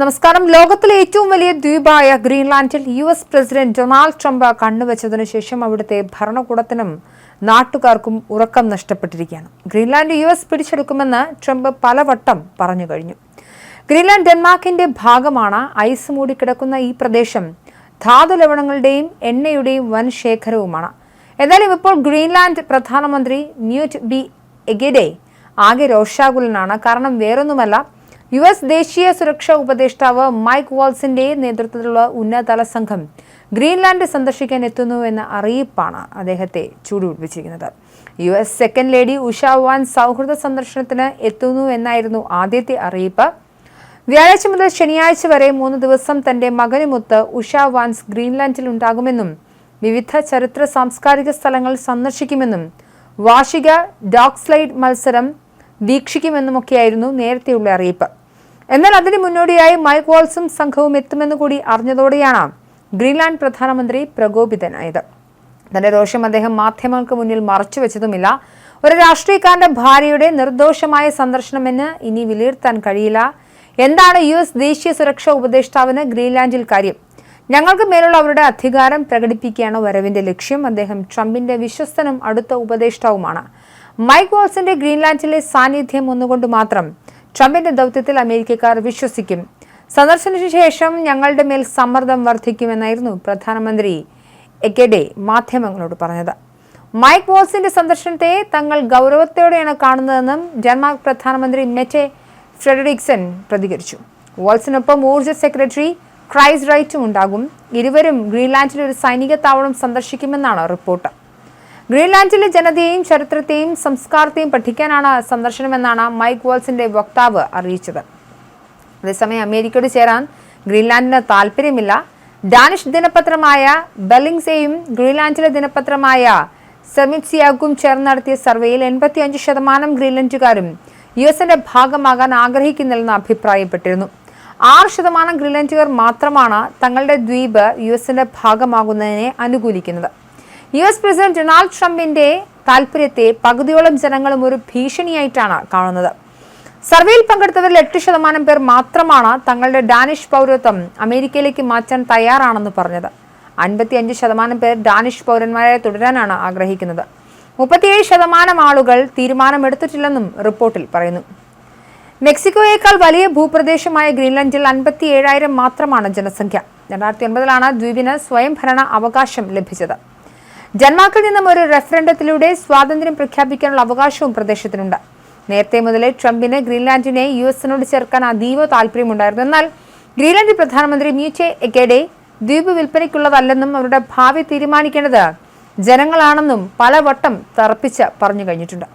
നമസ്കാരം. ലോകത്തിലെ ഏറ്റവും വലിയ ദ്വീപായ ഗ്രീൻലാൻഡിൽ U S president Donald Trump കണ്ണുവച്ചതിനു ശേഷം അവിടുത്തെ ഭരണകൂടത്തിനും നാട്ടുകാർക്കും ഉറക്കം നഷ്ടപ്പെട്ടിരിക്കുകയാണ്. ഗ്രീൻലാൻഡ് യു എസ് പിടിച്ചെടുക്കുമെന്ന് ട്രംപ് പലവട്ടം പറഞ്ഞു കഴിഞ്ഞു. ഗ്രീൻലാൻഡ് ഡെൻമാർക്കിന്റെ ഭാഗമാണ് ഐസ് മൂടിക്കിടക്കുന്ന ഈ പ്രദേശം. ധാതു ലവണങ്ങളുടെയും എണ്ണയുടെയും വൻ ശേഖരവുമാണ് എന്നാലും ഇപ്പോൾ ഗ്രീൻലാൻഡ് പ്രധാനമന്ത്രി മ്യൂറ്റ് ബി എഗെഡെ ആകെ രോഷാകുലനാണ്. കാരണം വേറൊന്നുമല്ല യു എസ് ദേശീയ സുരക്ഷാ ഉപദേഷ്ടാവ് മൈക്ക് വാൾസിന്റെ നേതൃത്വത്തിലുള്ള ഉന്നതതല സംഘം ഗ്രീൻലാൻഡ് സന്ദർശിക്കാൻ എത്തുന്നു എന്ന അറിയിപ്പാണ് അദ്ദേഹത്തെ ചൂടുപിടിപ്പിച്ചിരിക്കുന്നത്. U S second lady Usha Vance സൗഹൃദ സന്ദർശനത്തിന് എത്തുന്നു എന്നായിരുന്നു ആദ്യത്തെ അറിയിപ്പ്. വ്യാഴാഴ്ച മുതൽ ശനിയാഴ്ച വരെ മൂന്ന് ദിവസം തന്റെ മകനുമൊത്ത് ഉഷ വാൻസ് ഗ്രീൻലാൻഡിൽ ഉണ്ടാകുമെന്നും വിവിധ ചരിത്ര സാംസ്കാരിക സ്ഥലങ്ങൾ സന്ദർശിക്കുമെന്നും വാർഷിക ഡോഗ് സ്ലൈഡ് മത്സരം വീക്ഷിക്കുമെന്നുമൊക്കെയായിരുന്നു നേരത്തെയുള്ള അറിയിപ്പ്. എന്നാൽ അതിന് മുന്നോടിയായി മൈക്ക് വാൾസും സംഘവും എത്തുമെന്ന് കൂടി അറിഞ്ഞതോടെയാണ് ഗ്രീൻലാൻഡ് പ്രധാനമന്ത്രി പ്രകോപിതനായത്. തന്റെ രോഷം അദ്ദേഹം മാധ്യമങ്ങൾക്ക് മുന്നിൽ മറച്ചുവെച്ചതുമില്ല ഒരു രാഷ്ട്രീയക്കാരന്റെ ഭാര്യയുടെ നിർദോഷമായ സന്ദർശനമെന്ന് ഇനി വിലയിരുത്താൻ കഴിയില്ല. എന്താണ് യു എസ് ദേശീയ സുരക്ഷാ ഉപദേഷ്ടാവിന് ഗ്രീൻലാൻഡിൽ കാര്യം? ഞങ്ങൾക്ക് മേലുള്ള അവരുടെ അധികാരം പ്രകടിപ്പിക്കുകയാണ് വരവിന്റെ ലക്ഷ്യം. അദ്ദേഹം ട്രംപിന്റെ വിശ്വസ്തനും അടുത്ത ഉപദേഷ്ടാവുമാണ്. മൈക്ക് വാൾസിന്റെ ഗ്രീൻലാൻഡിലെ സാന്നിധ്യം ഒന്നുകൊണ്ട് മാത്രം ട്രംപിന്റെ ദൗത്യത്തിൽ അമേരിക്കക്കാർ വിശ്വസിക്കും. സന്ദർശനത്തിന് ശേഷം ഞങ്ങളുടെ മേൽ സമ്മർദ്ദം വർദ്ധിക്കുമെന്നായിരുന്നു പ്രധാനമന്ത്രി എക്കെഡെ മാധ്യമങ്ങളോട് പറഞ്ഞത്. മൈക്ക് വോൾസിന്റെ സന്ദർശനത്തെ തങ്ങൾ ഗൗരവത്തോടെയാണ് കാണുന്നതെന്നും ഡെൻമാർക്ക് പ്രധാനമന്ത്രി മെറ്റെ ഫ്രെഡറിക്സൺ പ്രതികരിച്ചു. വോൾസിനൊപ്പം ഊർജ സെക്രട്ടറി ക്രൈസ് റൈറ്റും ഉണ്ടാകും. ഇരുവരും ഗ്രീൻലാൻഡിൽ ഒരു സൈനിക താവളം സന്ദർശിക്കുമെന്നാണ് റിപ്പോർട്ട്. ഗ്രീൻലാൻഡിലെ ജനതയെയും ചരിത്രത്തെയും സംസ്കാരത്തെയും പഠിക്കാനാണ് സന്ദർശനമെന്നാണ് മൈക്ക് വോൾസിന്റെ വക്താവ് അറിയിച്ചത്. അതേസമയം അമേരിക്കയോട് ചേരാൻ ഗ്രീൻലാൻഡിന് താല്പര്യമില്ല ഡാനിഷ് ദിനപത്രമായ ബെല്ലിങ്സെയും ഗ്രീൻലാൻഡിലെ ദിനപത്രമായ സെമിറ്റ്സിയാഗും ചേർന്ന് നടത്തിയ സർവേയിൽ എൺപത്തിയഞ്ച് ശതമാനം ഗ്രീൻലാൻഡുകാരും യു എസിന്റെ ഭാഗമാകാൻ ആഗ്രഹിക്കുന്നില്ലെന്ന് അഭിപ്രായപ്പെട്ടിരുന്നു. ആറ് ശതമാനം ഗ്രീൻലാൻഡുകാർ മാത്രമാണ് തങ്ങളുടെ ദ്വീപ് യു എസിന്റെ ഭാഗമാകുന്നതിനെ അനുകൂലിക്കുന്നത്. യു എസ് പ്രസിഡന്റ് ഡൊണാൾഡ് ട്രംപിന്റെ താൽപര്യത്തെ പകുതിയോളം ജനങ്ങളും ഒരു ഭീഷണിയായിട്ടാണ് കാണുന്നത്. സർവേയിൽ പങ്കെടുത്തവരിൽ എട്ട് ശതമാനം പേർ മാത്രമാണ് തങ്ങളുടെ ഡാനിഷ് പൗരത്വം അമേരിക്കയിലേക്ക് മാറ്റാൻ തയ്യാറാണെന്ന് പറഞ്ഞത്. അൻപത്തി അഞ്ച് ശതമാനം പേർ ഡാനിഷ് പൗരന്മാരെ തുടരാനാണ് ആഗ്രഹിക്കുന്നത്. മുപ്പത്തിയേഴ് ശതമാനം ആളുകൾ തീരുമാനമെടുത്തിട്ടില്ലെന്നും റിപ്പോർട്ടിൽ പറയുന്നു. മെക്സിക്കോയേക്കാൾ വലിയ ഭൂപ്രദേശമായ ഗ്രീൻലാൻഡിൽ അൻപത്തി ഏഴായിരം മാത്രമാണ് ജനസംഖ്യ. രണ്ടായിരത്തി ഒൻപതിലാണ് ദ്വീപിന് സ്വയംഭരണ അവകാശം ലഭിച്ചത്. ഡെൻമാർക്കിൽ നിന്നും ഒരു റെഫറൻഡത്തിലൂടെ സ്വാതന്ത്ര്യം പ്രഖ്യാപിക്കാനുള്ള അവകാശവും പ്രദേശത്തിനുണ്ട്. നേരത്തെ മുതലേ ട്രംപിന് ഗ്രീൻലാൻഡിനെ യു എസിനോട് ചേർക്കാൻ അതീവ താല്പര്യമുണ്ടായിരുന്നു. എന്നാൽ ഗ്രീൻലാൻഡ് പ്രധാനമന്ത്രി മ്യൂച്ചെ എക്കേഡെ ദ്വീപ് വിൽപ്പനയ്ക്കുള്ളതല്ലെന്നും അവരുടെ ഭാവി തീരുമാനിക്കേണ്ടത് ജനങ്ങളാണെന്നും പലവട്ടം തറപ്പിച്ച് പറഞ്ഞു കഴിഞ്ഞിട്ടുണ്ട്.